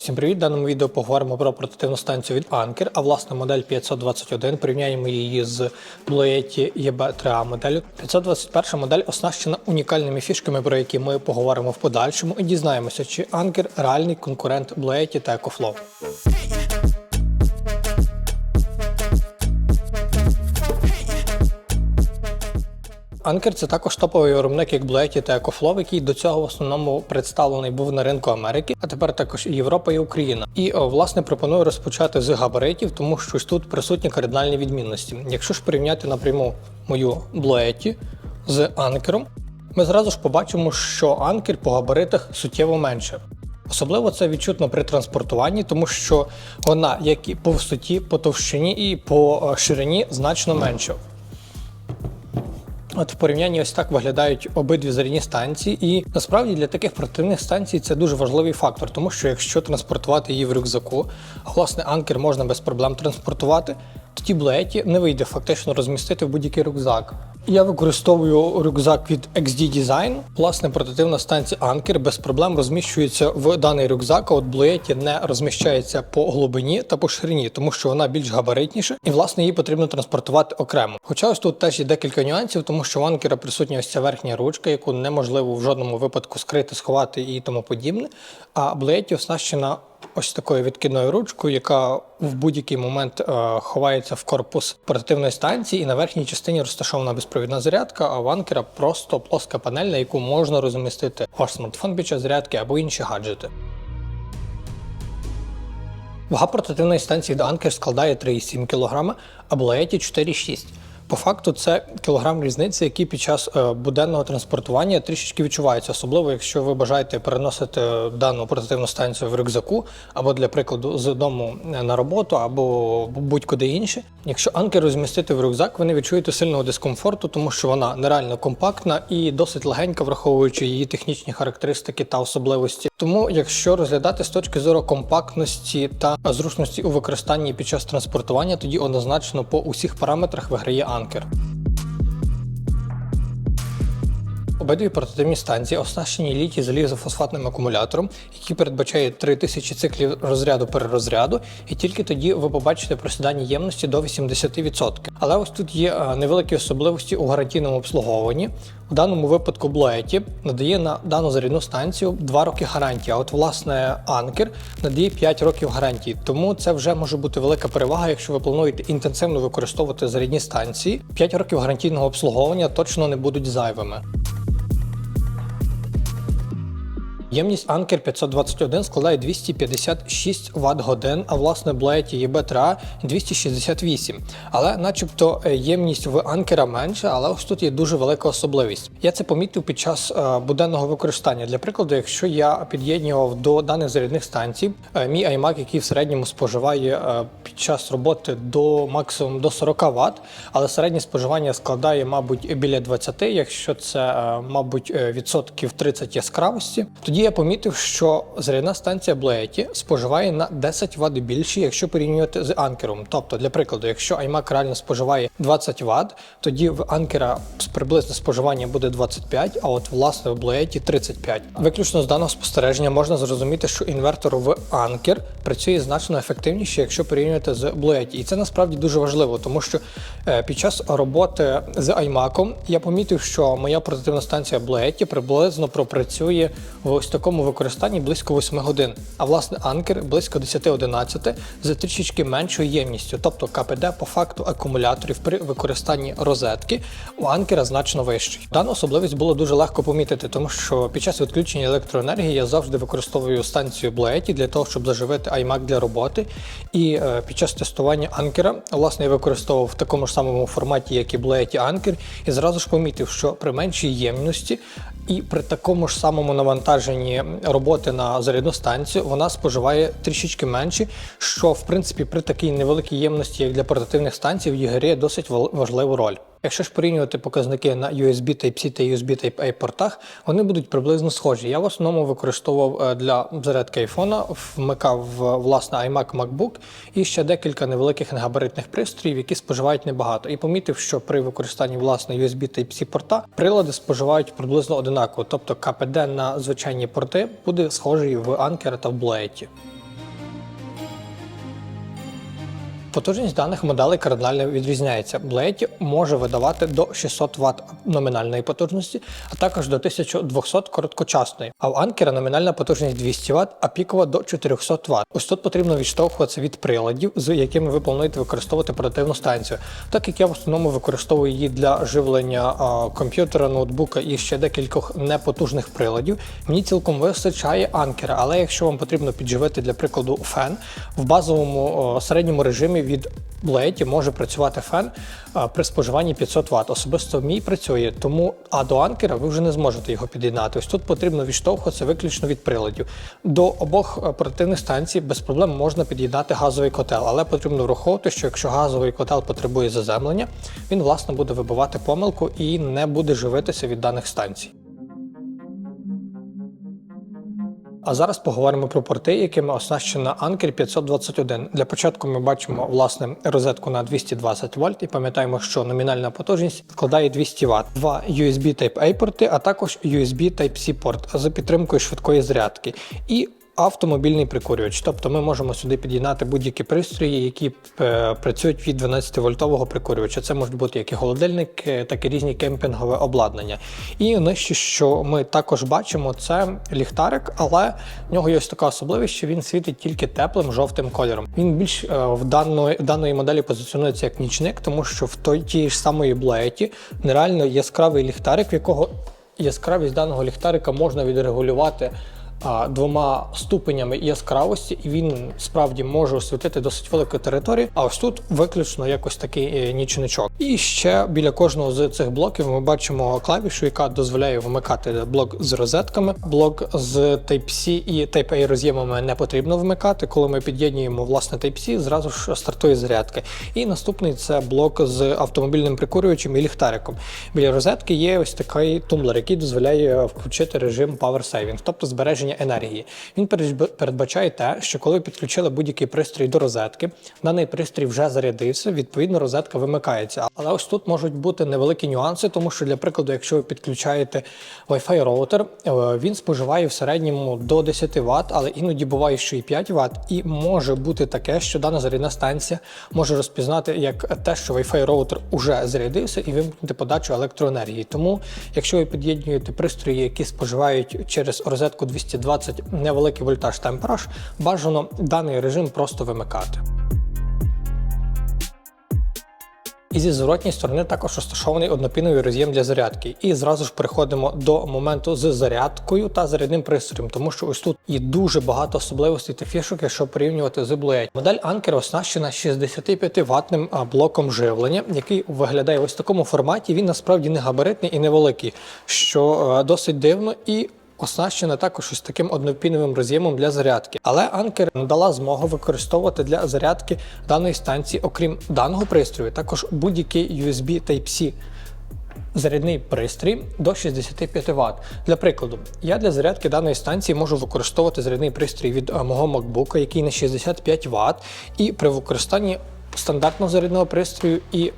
Всім привіт! В даному відео поговоримо про портативну станцію від Anker, а власне модель 521. Порівняємо її з Blue Yeti EB3A моделлю. 521 модель оснащена унікальними фішками, про які ми поговоримо в подальшому, і дізнаємося, чи Anker реальний конкурент Blue та EcoFlow. Anker – це також топовий виробник як Yeti та EcoFlow, який до цього в основному представлений був на ринку Америки, а тепер також і Європа і Україна. І о, власне пропоную розпочати з габаритів, тому що ось тут присутні кардинальні відмінності. Якщо ж порівняти напряму мою Yeti з Anker, ми зразу ж побачимо, що Anker по габаритах суттєво менше. Особливо це відчутно при транспортуванні, тому що вона, як і по висоті, по товщині і по е, ширині, значно менша. От в порівнянні ось так виглядають обидві зарядні станції, і насправді для таких портативних станцій це дуже важливий фактор, тому що якщо транспортувати її в рюкзаку, а власне анкер можна без проблем транспортувати, тоді блеті не вийде фактично розмістити в будь-який рюкзак. Я використовую рюкзак від XD Design. Власне, портативна станція Anker без проблем розміщується в даний рюкзак, а от Блуеті не розміщається по глибині та по ширині, тому що вона більш габаритніша, і власне її потрібно транспортувати окремо. Хоча ось тут теж є декілька нюансів, тому що в Анкера присутня ось ця верхня ручка, яку неможливо в жодному випадку скрити, сховати і тому подібне. А Блуеті оснащена ось такою відкидною ручкою, яка в будь-який момент е, ховається в корпус портативної станції, і на верхній частині розташована безпровідна зарядка, а в анкера просто плоска панель, на яку можна розмістити ваш смартфон під час зарядки або інші гаджети. Вага портативної станції Anker складає 3,7 кг, а Blue 4,6 по факту це кілограм різниці, які під час е, буденного транспортування трішечки відчуваються, особливо якщо ви бажаєте переносити дану портативну станцію в рюкзаку, або для прикладу з дому на роботу, або будь-куди інше. Якщо анкер розмістити в рюкзак, ви не відчуєте сильного дискомфорту, тому що вона нереально компактна і досить легенька, враховуючи її технічні характеристики та особливості. Тому, якщо розглядати з точки зору компактності та зручності у використанні під час транспортування, тоді однозначно по усіх параметрах виграє анкер. Обидві портативні станції оснащені літій залізофосфатним акумулятором, який передбачає 3000 циклів розряду перерозряду, і тільки тоді ви побачите просідання ємності до 80%. Але ось тут є е, невеликі особливості у гарантійному обслуговуванні. У даному випадку Блуеті надає на дану зарядну станцію 2 роки гарантії, а от власне Анкер надає 5 років гарантії. Тому це вже може бути велика перевага, якщо ви плануєте інтенсивно використовувати зарядні станції. 5 років гарантійного обслуговування точно не будуть зайвими. Ємність Anker 521 складає 256 Вт годин, а власне Blade EB3A 268. Але начебто е, ємність в Анкера менша, але ось тут є дуже велика особливість. Я це помітив під час е, буденного використання. Для прикладу, якщо я під'єднував до даних зарядних станцій, е, мій iMac, який в середньому споживає під час роботи до максимум до 40 Вт, але середнє споживання складає, мабуть, біля 20, якщо це, мабуть, відсотків 30 яскравості, тоді я помітив, що зарядна станція Блеті споживає на 10 Вт більше, якщо порівнювати з анкером. Тобто, для прикладу, якщо iMac реально споживає 20 Вт, тоді в анкера приблизне споживання буде 25, а от власне в Блеті 35. Виключно з даного спостереження можна зрозуміти, що інвертор в анкер працює значно ефективніше, якщо порівнювати з Блеті. І це насправді дуже важливо, тому що е, під час роботи з iMac я помітив, що моя портативна станція Блеті приблизно пропрацює в ось такому використанні близько 8 годин. А власне анкер близько 10-11 з трішечки меншою ємністю. Тобто КПД по факту акумуляторів при використанні розетки у анкера значно вищий. Дану особливість було дуже легко помітити, тому що під час відключення електроенергії я завжди використовую станцію Блеті для того, щоб заживити iMac для роботи. І е, під час тестування анкера, власне, я використовував в такому ж самому форматі, як і Блеті Анкер, і зразу ж помітив, що при меншій ємності і при такому ж самому навантаженні роботи на зарядну станцію вона споживає трішечки менше, що в принципі при такій невеликій ємності, як для портативних станцій, в її грі досить важливу роль. Якщо ж порівнювати показники на USB Type-C та USB Type-A портах, вони будуть приблизно схожі. Я в основному використовував е, для зарядки айфона, вмикав власне iMac MacBook і ще декілька невеликих негабаритних пристроїв, які споживають небагато. І помітив, що при використанні власне USB Type-C порта прилади споживають приблизно одинаково, тобто КПД на звичайні порти буде схожий в Anker та в Blade. Потужність даних моделей кардинально відрізняється. Blade може видавати до 600 Вт номінальної потужності, а також до 1200 короткочасної. А в Anker номінальна потужність 200 Вт, а пікова до 400 Вт. Ось тут потрібно відштовхуватися від приладів, з якими ви плануєте використовувати портативну станцію. Так як я в основному використовую її для живлення комп'ютера, ноутбука і ще декількох непотужних приладів, мені цілком вистачає анкера. Але якщо вам потрібно підживити для прикладу фен в базовому о, середньому режимі від Blade може працювати фен при споживанні 500 Вт. Особисто мій працює, тому а до анкера ви вже не зможете його під'єднати. Ось тут потрібно відштовхуватися виключно від приладів. До обох е, портативних станцій без проблем можна під'єднати газовий котел, але потрібно враховувати, що якщо газовий котел потребує заземлення, він власне буде вибивати помилку і не буде живитися від даних станцій. А зараз поговоримо про порти, якими оснащена Anker 521. Для початку ми бачимо власне розетку на 220 вольт і пам'ятаємо, що номінальна потужність складає 200 Вт. Два USB Type-A порти, а також USB Type-C порт за підтримкою швидкої зарядки. І Автомобільний прикурювач, тобто ми можемо сюди під'єднати будь-які пристрої, які е, працюють від 12-вольтового прикурювача. Це можуть бути як і холодильник, е, так і різні кемпінгове обладнання. І нижче, що ми також бачимо, це ліхтарик, але в нього є ось така особливість, що він світить тільки теплим жовтим кольором. Він більш е, в даної, даної моделі позиціонується як нічник, тому що в той тій ж самої блеті нереально яскравий ліхтарик, в якого яскравість даного ліхтарика можна відрегулювати двома ступенями яскравості, і він справді може освітити досить велику територію. А ось тут виключно якось такий е, нічничок. І ще біля кожного з цих блоків ми бачимо клавішу, яка дозволяє вмикати блок з розетками. Блок з Type-C і Type-A роз'ємами не потрібно вмикати. Коли ми під'єднуємо власне Type-C, зразу ж стартує зарядка. І наступний це блок з автомобільним прикурювачем і ліхтариком. Біля розетки є ось такий тумблер, який дозволяє включити режим Power Saving, тобто збереження енергії. Він передбачає те, що коли підключили будь-який пристрій до розетки, даний пристрій вже зарядився, відповідно, розетка вимикається. Але ось тут можуть бути невеликі нюанси, тому що, для прикладу, якщо ви підключаєте Wi-Fi роутер, е, він споживає в середньому до 10 Вт, але іноді буває, що і 5 Вт, і може бути таке, що дана зарядна станція може розпізнати як те, що Wi-Fi роутер уже зарядився і вимкнути подачу електроенергії. Тому, якщо ви під'єднуєте пристрої, які споживають через розетку 220 невеликий вольтаж та ампераж, бажано даний режим просто вимикати. І зі зворотньої сторони також розташований однопіновий роз'єм для зарядки. І зразу ж переходимо до моменту з зарядкою та зарядним пристроєм, тому що ось тут є дуже багато особливостей та фішок, якщо порівнювати з Blue Модель Anker оснащена 65 ватним блоком живлення, який виглядає ось в такому форматі. Він насправді не габаритний і невеликий, що е, досить дивно і Оснащена також ось таким однопіновим роз'ємом для зарядки. Але Anker надала змогу використовувати для зарядки даної станції, окрім даного пристрою, також будь-який USB Type-C зарядний пристрій до 65 Вт. Для прикладу, я для зарядки даної станції можу використовувати зарядний пристрій від е, мого MacBook, який на 65 Вт, і при використанні стандартного зарядного пристрою і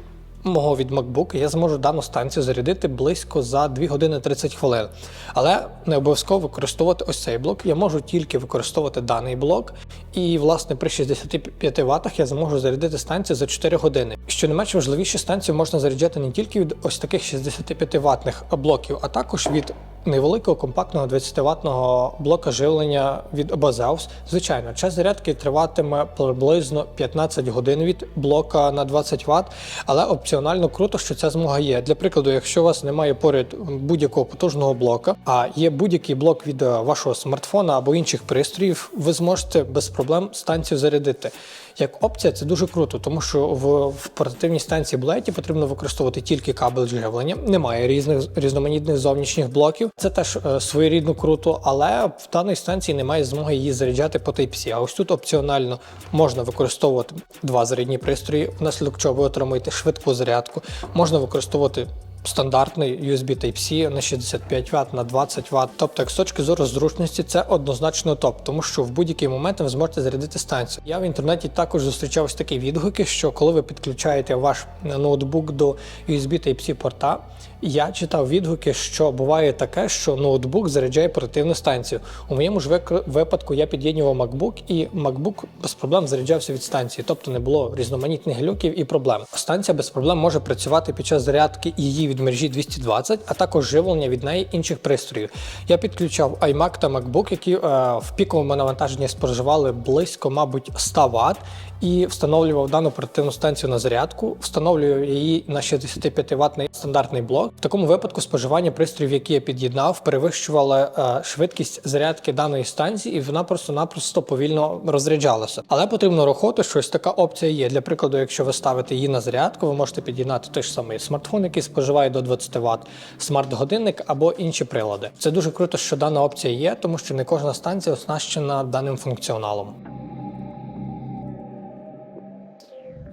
мого від MacBook я зможу дану станцію зарядити близько за 2 години 30 хвилин. Але не обов'язково використовувати ось цей блок. Я можу тільки використовувати даний блок, і власне при 65 Вт я зможу зарядити станцію за 4 години. Що не менш важливіше, станцію можна заряджати не тільки від ось таких 65 ватних блоків, а також від невеликого компактного 20 ватного блока живлення від Bazeus. Звичайно, час зарядки триватиме приблизно 15 годин від блока на 20 Вт, але опціонально круто, що ця змога є. Для прикладу, якщо у вас немає поряд будь-якого потужного блока, а є будь-який блок від е, вашого смартфона або інших пристроїв, ви зможете без проблем станцію зарядити. Як опція, це дуже круто, тому що в, в портативній станції Blade потрібно використовувати тільки кабель живлення, немає різних різноманітних зовнішніх блоків. Це теж е, своєрідно круто, але в даній станції немає змоги її заряджати по Type-C. А ось тут опціонально можна використовувати два зарядні пристрої, внаслідок чого ви отримуєте швидку зарядку. Можна використовувати стандартний USB Type-C на 65 Вт, на 20 Вт. Тобто, як з точки зору зручності, це однозначно топ, тому що в будь-який момент ви зможете зарядити станцію. Я в інтернеті також зустрічав такі відгуки, що коли ви підключаєте ваш ноутбук до USB Type-C порта, Я читав відгуки, що буває таке, що ноутбук заряджає портативну станцію. У моєму ж випадку я під'єднував MacBook, і MacBook без проблем заряджався від станції, тобто не було різноманітних глюків і проблем. Станція без проблем може працювати під час зарядки її від мережі 220, а також живлення від неї інших пристроїв. Я підключав iMac та MacBook, які е, в піковому навантаженні споживали близько, мабуть, 100 Вт, і встановлював дану портативну станцію на зарядку, встановлював її на 65 ватний стандартний блок. В такому випадку споживання пристроїв, які я під'єднав, перевищувало е, швидкість зарядки даної станції, і вона просто-напросто повільно розряджалася. Але потрібно рахувати, що ось така опція є. Для прикладу, якщо ви ставите її на зарядку, ви можете під'єднати той ж самий смартфон, який споживає до 20 Вт, смарт-годинник або інші прилади. Це дуже круто, що дана опція є, тому що не кожна станція оснащена даним функціоналом.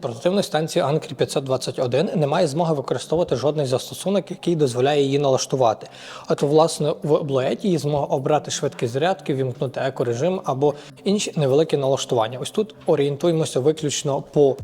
Портативної станції Анкрі 521 не має змоги використовувати жодний застосунок, який дозволяє її налаштувати. От, власне, в блоеті її змога обрати швидкість зарядки, вімкнути екорежим або інші невеликі налаштування. Ось тут орієнтуємося виключно по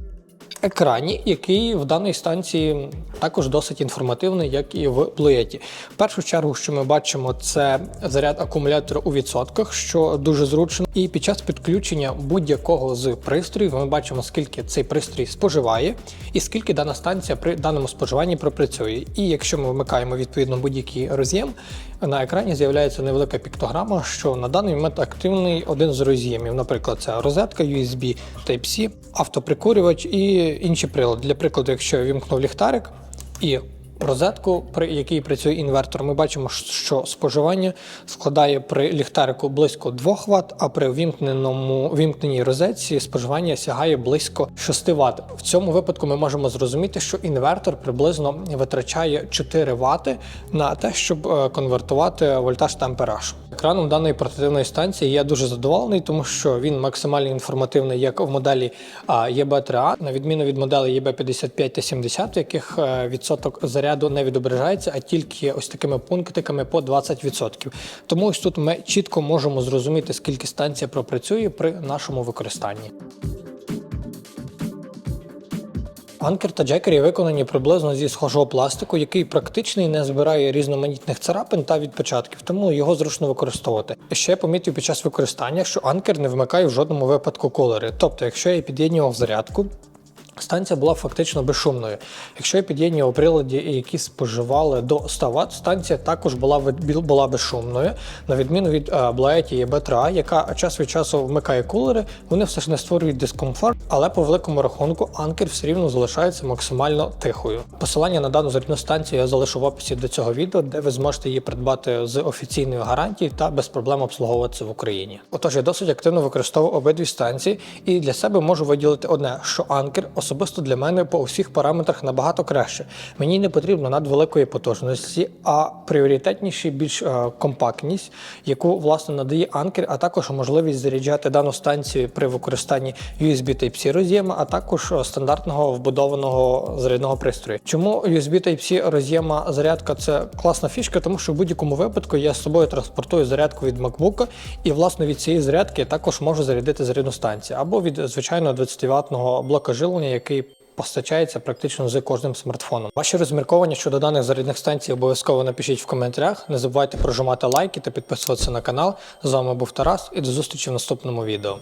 екрані, який в даній станції також досить інформативний, як і в блоєті. В першу чергу, що ми бачимо, це заряд акумулятора у відсотках, що дуже зручно. І під час підключення будь-якого з пристроїв ми бачимо, скільки цей пристрій споживає, і скільки дана станція при даному споживанні пропрацює. І якщо ми вмикаємо відповідно будь-який роз'єм, на екрані з'являється невелика піктограма, що на даний момент активний один з роз'ємів. Наприклад, це розетка USB Type-C, автоприкурювач і інші прилади. Для прикладу, якщо я вімкнув ліхтарик і розетку, при якій працює інвертор, ми бачимо, що споживання складає при ліхтарику близько 2 Вт, а при вімкненому вімкненій розетці споживання сягає близько 6 Вт. В цьому випадку ми можемо зрозуміти, що інвертор приблизно витрачає 4 Вт на те, щоб е, конвертувати вольтаж та. Екраном даної портативної станції я дуже задоволений, тому що він максимально інформативний як в моделі EB3A, на відміну від моделей EB55 та 70, в яких е, відсоток заряду не відображається, а тільки ось такими пунктиками по 20%. Тому ось тут ми чітко можемо зрозуміти, скільки станція пропрацює при нашому використанні. Анкер та джекері виконані приблизно зі схожого пластику, який практичний не збирає різноманітних царапин та відпечатків, тому його зручно використовувати. Ще я помітив під час використання, що анкер не вмикає в жодному випадку колери. Тобто, якщо я під'єднував зарядку, Станція була фактично безшумною. Якщо я під'єднував прилади, які споживали до 100 Вт, станція також була була безшумною, на відміну від Блаеті і Бетра, яка час від часу вмикає кулери, вони все ж не створюють дискомфорт, але по великому рахунку анкер все рівно залишається максимально тихою. Посилання на дану зарядну станцію я залишу в описі до цього відео, де ви зможете її придбати з офіційною гарантією та без проблем обслуговуватися в Україні. Отож, я досить активно використовував обидві станції, і для себе можу виділити одне, що анкер особисто для мене по усіх параметрах набагато краще. Мені не потрібно надвеликої потужності, а пріоритетніші більш е, компактність, яку власне надає анкер, а також можливість заряджати дану станцію при використанні USB Type-C роз'єма, а також е, стандартного вбудованого зарядного пристрою. Чому USB Type-C роз'єма зарядка це класна фішка, тому що в будь-якому випадку я з собою транспортую зарядку від MacBook, і власне від цієї зарядки я також можу зарядити зарядну станцію або від звичайного 20 ватного блока живлення, який постачається практично з кожним смартфоном. Ваші розмірковання щодо даних зарядних станцій обов'язково напишіть в коментарях. Не забувайте прожимати лайки та підписуватися на канал. З вами був Тарас і до зустрічі в наступному відео.